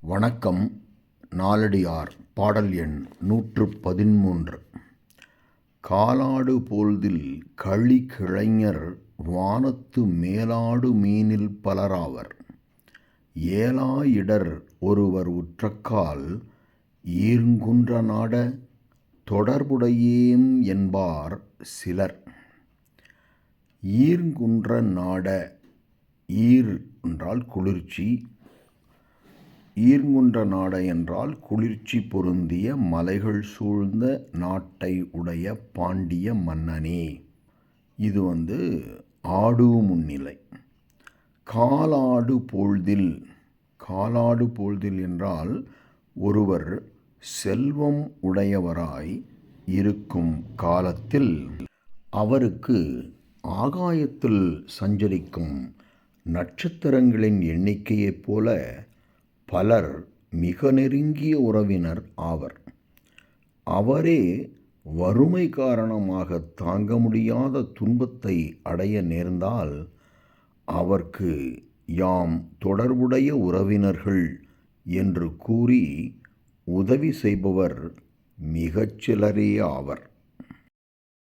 வணக்கம் நாலடியார் பாடல் எண் நூற்று பதிமூன்று காலாடு போல்தில் களி கிளைஞர் வானத்து மேலாடு மீனில் பலராவர். ஏலா இடர் ஒருவர் உற்றக்கால் ஈர்ங்குன்ற நாட தொடர்புடையேம் என்பார் சிலர். ஈர்ங்குன்ற நாட ஈர் என்றால் குளிர்ச்சி ஈர்ங்குன்ற நாடை என்றால் குளிர்ச்சி பொருந்திய மலைகள் சூழ்ந்த நாட்டை உடைய பாண்டிய மன்னனே. இது வந்து ஆடு முன்னிலை காலாடு போழ்தில் காலாடு போழ்தில் என்றால் ஒருவர் செல்வம் உடையவராய் இருக்கும் காலத்தில் அவருக்கு ஆகாயத்தில் சஞ்சரிக்கும் நட்சத்திரங்களின் எண்ணிக்கையைப் போல பலர் மிக நெருங்கிய உறவினர் ஆவர். அவரே வறுமை காரணமாக தாங்க முடியாத துன்பத்தை அடைய நேர்ந்தால் அவர்க்கு யாம் தொடர்புடைய உறவினர்கள் என்று கூறி உதவி செய்பவர் மிகச் சிலரே ஆவர்.